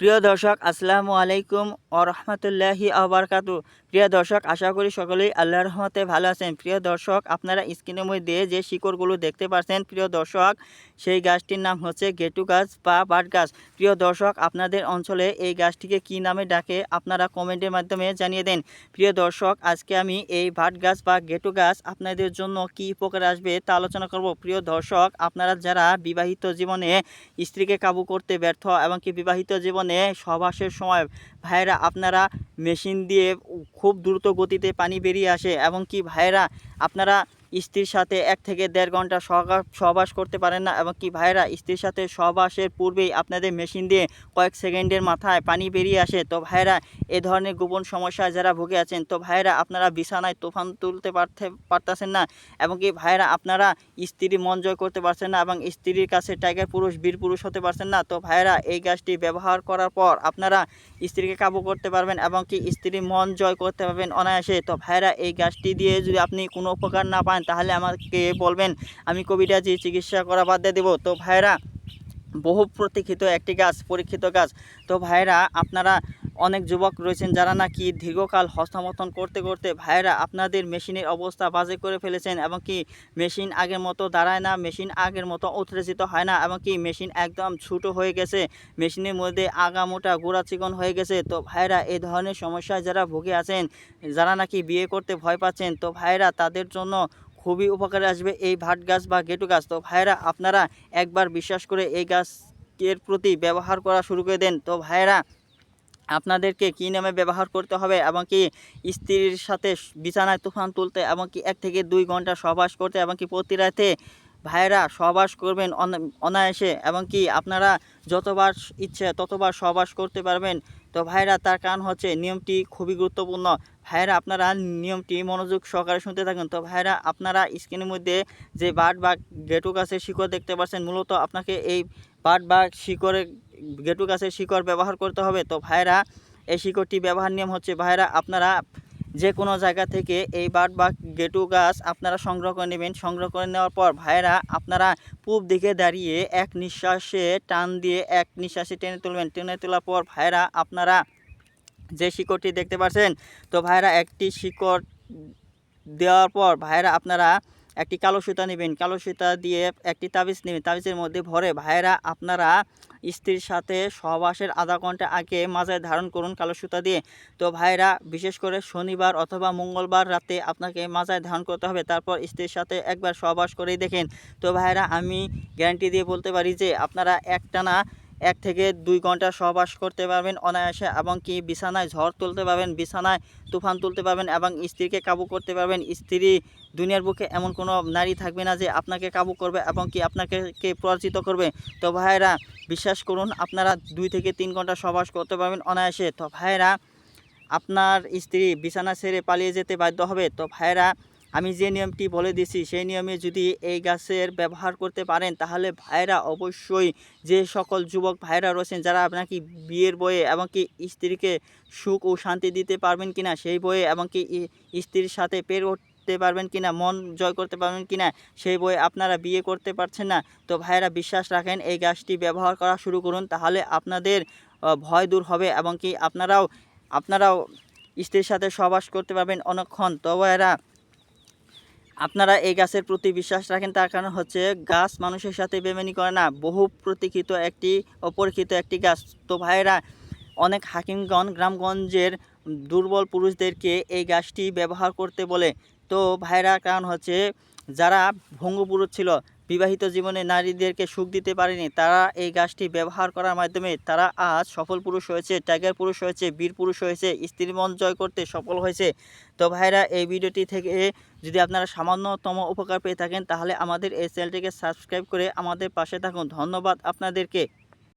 প্রিয় দর্শক, আসসালামু আলাইকুম ও রহমতুল্লাহি আবরকাতু প্রিয় দর্শক, আশা করি সকলেই আল্লাহর রহমতে ভালো আছেন। প্রিয় দর্শক, আপনারা স্ক্রিনের মধ্যে যে শিকড়গুলো দেখতে পাচ্ছেন প্রিয় দর্শক, সেই গাছটির নাম হচ্ছে গেটু গাছ বা বাট গাছ। প্রিয় দর্শক, আপনাদের অঞ্চলে এই গাছটিকে কি নামে ডাকে, আপনারা কমেন্টের মাধ্যমে জানিয়ে দেন। প্রিয় দর্শক, আজকে আমি এই ভাট গাছ বা গেটু গাছ আপনাদের জন্য কি উপকার আসবে তা আলোচনা করব। প্রিয় দর্শক, আপনারা যারা বিবাহিত জীবনে স্ত্রীকে কাবু করতে ব্যর্থ এবং কি বিবাহিত জীবনে সহবাসের সময় ভাইরা আপনারা মেশিন দিয়ে খুব দ্রুত গতিতে পানি বেরিয়ে আসে এবং কি ভাইরা আপনারা স্ত্রীর সাথে এক থেকে দেড় ঘণ্টা সহবাস করতে পারেন না এবং কি ভাইরা স্ত্রীর সাথে সহবাসের পূর্বেই আপনাদের মেশিন দিয়ে কয়েক সেকেন্ডের মাথায় পানি বেরিয়ে আসে। তো ভাইরা এ ধরনের গোপন সমস্যায় যারা ভুগে আছেন, তো ভাইরা আপনারা বিছানায় তুফান তুলতে পারতে, পারতেছেন না এবং কি ভাইরা আপনারা স্ত্রী মন জয় করতে পারছেন না এবং স্ত্রীর কাছে টাইগার পুরুষ, বীর পুরুষ হতে পারছেন না। তো ভাইরা এই গাছটি ব্যবহার করার পর আপনারা স্ত্রীকে কাবু করতে পারবেন এবং কি স্ত্রীর মন জয় করতে পারবেন অনায়াসে। তো ভাইরা এই গাছটি দিয়ে যদি আপনি কোনো উপকার না পান তাহলে আমাকে বলবেন, আমি কবিরাজি চিকিৎসা করা বাদ দিয়ে দেবো। তো ভাইরা বহু প্রতীক্ষিত একটি গাছ, পরীক্ষিত গাছ। তো ভাইরা আপনারা অনেক যুবক রয়েছেন যারা নাকি দীর্ঘকাল হস্তমতন করতে করতে ভাইরা আপনাদের মেশিনের অবস্থা বাজে করে ফেলেছেন এবং কি মেশিন আগের মতো দাঁড়ায় না, মেশিন আগের মতো উত্তেজিত হয় না এবং কি মেশিন একদম ছোটো হয়ে গেছে, মেশিনের মধ্যে আগা মোটা গোড়া চিকন হয়ে গেছে। তো ভাইরা এই ধরনের সমস্যায় যারা ভুগে আছেন, যারা নাকি বিয়ে করতে ভয় পাচ্ছেন, তো ভাইরা তাদের জন্য খুবই উপকারে আসবে এই ভাট গাছ বা গেটু গাছ। তো ভাইরা আপনারা একবার বিশ্বাস করে এই গাছের প্রতি ব্যবহার করা শুরু করে দেন। তো ভাইরা আপনাদেরকে কী নামে ব্যবহার করতে হবে এবং কি স্ত্রীর সাথে বিছানায় তুফান তুলতে এবং কি এক থেকে দুই ঘণ্টা সহবাস করতে এবং কি প্রতি রাতে ভাইরা সহবাস করবেন অনা- অনায়াসে এবং কি আপনারা যতবার ইচ্ছে ততবার সহবাস করতে পারবেন। তো ভাইরা তার কারণ হচ্ছে নিয়মটি খুবই গুরুত্বপূর্ণ। ভাইরা আপনারা নিয়মটি মনোযোগ সহকারে শুনতে থাকেন। তো ভাইরা আপনারা স্ক্রিনের মধ্যে যে বাট বা গেটু গাছের শিকড় দেখতে পাচ্ছেন, মূলত আপনাকে এই বাট বা শিকড়ের গেটু গাছের শিকড় ব্যবহার করতে হবে। তো ভাইরা এই শিকড়টি ব্যবহার নিয়ম হচ্ছে ভাইরা আপনারা যে কোনো জায়গা থেকে এই বাট বা গেটু গাছ আপনারা সংগ্রহ করে নেবেন। সংগ্রহ করে নেওয়ার পর ভাইরা আপনারা পূব দিকে দাঁড়িয়ে এক নিঃশ্বাসে টান দিয়ে এক নিঃশ্বাসে টেনে তুলবেন। টেনে তোলার পর ভাইরা আপনারা যে শিকড়টি দেখতে পাচ্ছেন তো ভাইরা একটি শিকড় দেওয়ার পর ভাইরা আপনারা একটি কালো সুতা নেবেন। কালো সুতা দিয়ে একটি তাবিজ নেবেন। তাবিজের মধ্যে ভরে ভাইরা আপনারা স্ত্রীর সাথে সহবাসের আধা ঘণ্টা আগে মাজায় ধারণ করুন কালো সুতা দিয়ে। তো ভাইরা বিশেষ করে শনিবার অথবা মঙ্গলবার রাতে আপনাকে মাজায় ধারণ করতে হবে। তারপর স্ত্রীর সাথে একবার সহবাস করেই দেখেন। তো ভাইরা আমি গ্যারান্টি দিয়ে বলতে পারি যে আপনারা একটানা এক থেকে দুই ঘণ্টা সহবাস করতে পারবেন অনায়াসে এবং কি বিছানায় ঝড় তুলতে পারবেন, বিছানায় তুফান তুলতে পারবেন এবং স্ত্রীকে কাবু করতে পারবেন। স্ত্রী দুনিয়ার বুকে এমন কোনো নারী থাকবে না যে আপনাকে কাবু করবে এবং কি আপনাকে কে পরাজিত করবে। তো ভাইরা বিশ্বাস করুন, আপনারা দুই থেকে তিন ঘণ্টা সহবাস করতে পারবেন অনায়াসে। তো ভাইরা আপনার স্ত্রী বিছানা ছেড়ে পালিয়ে যেতে বাধ্য হবে। তো ভাইরা আমি যে নিয়মটি বলে দিছি সেই নিয়মে যদি এই গাছের ব্যবহার করতে পারেন, তাহলে ভাইরা অবশ্যই যে সকল যুবক ভাইরা রয়েছেন, যারা আপনাকে বিয়ের বয়ে এবং কি স্ত্রীকে সুখ ও শান্তি দিতে পারবেন কিনা, সেই বয়ে এবং কি স্ত্রীর সাথে পের করতে পারবেন কিনা, মন জয় করতে পারবেন কিনা, সেই বয়ে আপনারা বিয়ে করতে পারছেন না, তো ভাইরা বিশ্বাস রাখেন, এই গাছটি ব্যবহার করা শুরু করুন, তাহলে আপনাদের ভয় দূর হবে এবং কি আপনারাও আপনারাও স্ত্রীর সাথে সহবাস করতে পারবেন অনেকক্ষণ। তো ভাইরা আপনারা এই গাছের প্রতি বিশ্বাস রাখেন, তার কারণ হচ্ছে গাছ মানুষের সাথে বেমেনি করে না, বহু প্রতীক্ষিত একটি, অপরীক্ষিত একটি গাছ। তো ভাইরা অনেক হাকিমগণ গ্রামগঞ্জের দুর্বল পুরুষদেরকে এই গাছটি ব্যবহার করতে বলে। তো ভাইরা কারণ হচ্ছে যারা ভঙ্গপুরুষ ছিল বিবাহিত জীবনে নারীদেরকে সুখ দিতে পারেনি, তারা এই গাছটি ব্যবহার করার মাধ্যমে তারা আজ সফল পুরুষ হয়েছে, টাইগার পুরুষ হয়েছে, বীর পুরুষ হয়েছে, স্ত্রীর মন জয় করতে সফল হয়েছে। তো ভাইরা, এই ভিডিওটি থেকে যদি আপনারা সামান্যতম উপকার পেয়ে থাকেন, তাহলে আমাদের এই চ্যানেলটিকে সাবস্ক্রাইব করে আমাদের পাশে থাকুন। ধন্যবাদ আপনাদেরকে।